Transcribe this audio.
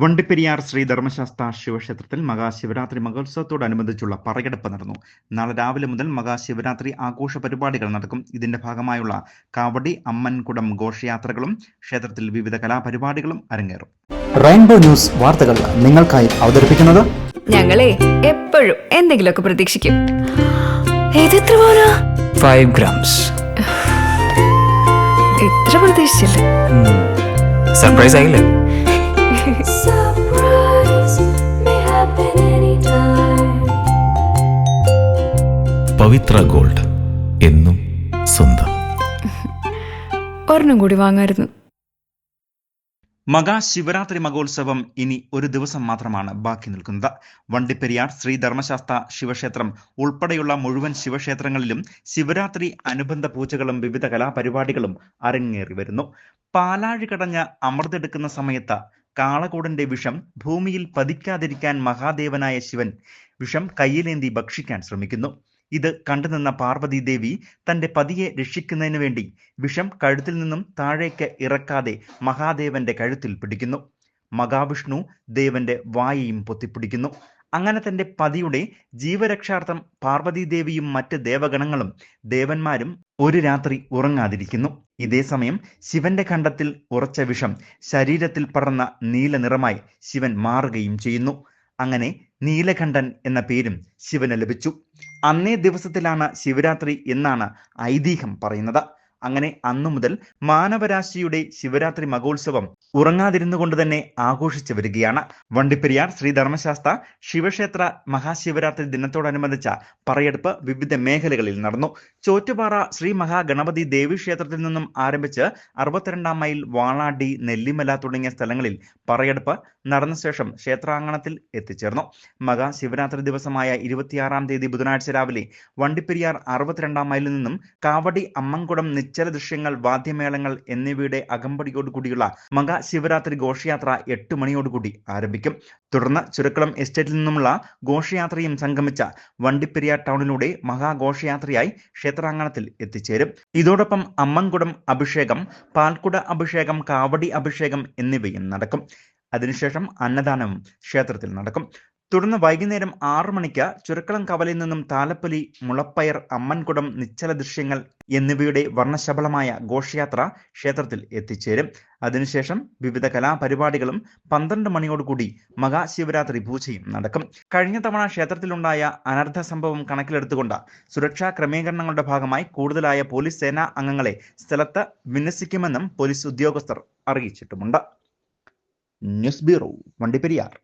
വണ്ടിപ്പെരിയാർ ശ്രീ ധർമ്മശാസ്ത്ര ശിവക്ഷേത്രത്തിൽ മഹാശിവരാത്രി മഹോത്സവത്തോടനുബന്ധിച്ചുള്ള പറയെടുപ്പ് നടന്നു. നാളെ രാവിലെ മുതൽ മഹാശിവരാത്രി ആഘോഷ പരിപാടികൾ നടക്കും. ഇതിന്റെ ഭാഗമായുള്ള കാവടി അമ്മൻകുടം ഘോഷയാത്രകളും ക്ഷേത്രത്തിൽ വിവിധ കലാപരിപാടികളും അരങ്ങേറും. റെയിൻബോ ന്യൂസ് വാർത്തകൾ നിങ്ങൾക്കായി അവതരിപ്പിക്കുന്നത് ഞങ്ങളെ എപ്പോഴും എന്തെങ്കിലുമൊക്കെ പ്രതീക്ഷിക്കും. Five grams. ഇത്ര പ്രതീക്ഷിച്ചില്ല. സർപ്രൈസ് ആയില്ലേ? പവിത്ര ഗോൾഡ് എന്നും സ്വന്തം. ഒരെണ്ണം കൂടി വാങ്ങായിരുന്നു. മഹാശിവരാത്രി മഹോത്സവം ഇനി ഒരു ദിവസം മാത്രമാണ് ബാക്കി നിൽക്കുന്നത്. വണ്ടിപ്പെരിയാർ ശ്രീ ധർമ്മശാസ്ത്ര ശിവക്ഷേത്രം ഉൾപ്പെടെയുള്ള മുഴുവൻ ശിവക്ഷേത്രങ്ങളിലും ശിവരാത്രി അനുബന്ധ പൂജകളും വിവിധ കലാപരിപാടികളും അരങ്ങേറി വരുന്നു. പാലാഴി കടഞ്ഞ് അമൃതെടുക്കുന്ന സമയത്ത് കാളകൂടന്റെ വിഷം ഭൂമിയിൽ പതിക്കാതിരിക്കാൻ മഹാദേവനായ ശിവൻ വിഷം കയ്യിലേന്തി ഭക്ഷിക്കാൻ ശ്രമിക്കുന്നു. ഇത് കണ്ടുനിന്ന പാർവതി ദേവി തന്റെ പതിയെ രക്ഷിക്കുന്നതിന് വേണ്ടി വിഷം കഴുത്തിൽ നിന്നും താഴേക്ക് ഇറക്കാതെ മഹാദേവന്റെ കഴുത്തിൽ പിടിക്കുന്നു. മഹാവിഷ്ണു ദേവന്റെ വായയും പൊത്തിപ്പിടിക്കുന്നു. അങ്ങനെ തന്റെ പതിയുടെ ജീവരക്ഷാർത്ഥം പാർവതീദേവിയും മറ്റ് ദേവഗണങ്ങളും ദേവന്മാരും ഒരു രാത്രി ഉറങ്ങാതിരിക്കുന്നു. ഇതേസമയം ശിവന്റെ ഖണ്ഡത്തിൽ ഉറച്ച വിഷം ശരീരത്തിൽ പടർന്ന നീല നിറമായി ശിവൻ മാറുകയും ചെയ്യുന്നു. അങ്ങനെ നീലകണ്ഠൻ എന്ന പേരും ശിവന് ലഭിച്ചു. അന്നേ ദിവസത്തിലാണ് ശിവരാത്രി എന്നാണ് ഐതിഹ്യം പറയുന്നത്. അങ്ങനെ അന്നു മുതൽ മാനവരാശിയുടെ ശിവരാത്രി മഹോത്സവം ഉറങ്ങാതിരുന്നു കൊണ്ട് തന്നെ ആഘോഷിച്ചു വരികയാണ്. വണ്ടിപ്പെരിയാർ ശ്രീ ധർമ്മശാസ്ത്ര ശിവക്ഷേത്ര മഹാശിവരാത്രി ദിനത്തോടനുബന്ധിച്ച പറയെടുപ്പ് വിവിധ മേഖലകളിൽ നടന്നു. ചോറ്റുപാറ ശ്രീ മഹാഗണപതി ദേവി ക്ഷേത്രത്തിൽ നിന്നും ആരംഭിച്ച് അറുപത്തിരണ്ടാം മൈൽ വാളാടി നെല്ലിമല തുടങ്ങിയ സ്ഥലങ്ങളിൽ പറയെടുപ്പ് നടന്ന ശേഷം ക്ഷേത്രാങ്കണത്തിൽ എത്തിച്ചേർന്നു. മഹാശിവരാത്രി ദിവസമായ ഇരുപത്തിയാറാം തീയതി ബുധനാഴ്ച രാവിലെ വണ്ടിപ്പെരിയാർ അറുപത്തിരണ്ടാം മൈലിൽ നിന്നും കാവടി അമ്മൻകുടം നിശ്ചല ദൃശ്യങ്ങൾ വാദ്യമേളങ്ങൾ എന്നിവയുടെ അകമ്പടിയോടുകൂടിയുള്ള മഹാശിവരാത്രി ഘോഷയാത്ര എട്ട് മണിയോടുകൂടി ആരംഭിക്കും. തുടർന്ന് ചുരക്കുളം എസ്റ്റേറ്റിൽ നിന്നുമുള്ള ഘോഷയാത്രയും സംഗമിച്ച വണ്ടിപ്പെരിയാർ ടൗണിലൂടെ മഹാഘോഷയാത്രയായി ക്ഷേത്രാങ്കണത്തിൽ എത്തിച്ചേരും. ഇതോടൊപ്പം അമ്മൻകുടം അഭിഷേകം പാൽക്കുട അഭിഷേകം കാവടി അഭിഷേകം എന്നിവയും നടക്കും. അതിനുശേഷം അന്നദാനവും ക്ഷേത്രത്തിൽ നടക്കും. തുടർന്ന് വൈകുന്നേരം ആറു മണിക്ക് ചുരക്കളം കവലയിൽ നിന്നും താലപ്പൊലി മുളപ്പയർ അമ്മൻകുടം നിശ്ചല ദൃശ്യങ്ങൾ എന്നിവയുടെ വർണശബളമായ ഘോഷയാത്ര ക്ഷേത്രത്തിൽ എത്തിച്ചേരും. അതിനുശേഷം വിവിധ കലാപരിപാടികളും പന്ത്രണ്ട് മണിയോടുകൂടി മഹാശിവരാത്രി പൂജയും നടക്കും. കഴിഞ്ഞ തവണ ക്ഷേത്രത്തിലുണ്ടായ അനർഥ സംഭവം കണക്കിലെടുത്തുകൊണ്ട് സുരക്ഷാ ക്രമീകരണങ്ങളുടെ ഭാഗമായി കൂടുതലായ പോലീസ് സേനാ അംഗങ്ങളെ സ്ഥലത്ത് വിന്യസിക്കുമെന്നും പോലീസ് ഉദ്യോഗസ്ഥർ അറിയിച്ചിട്ടുമുണ്ട്. News bureau Vandiperiyar.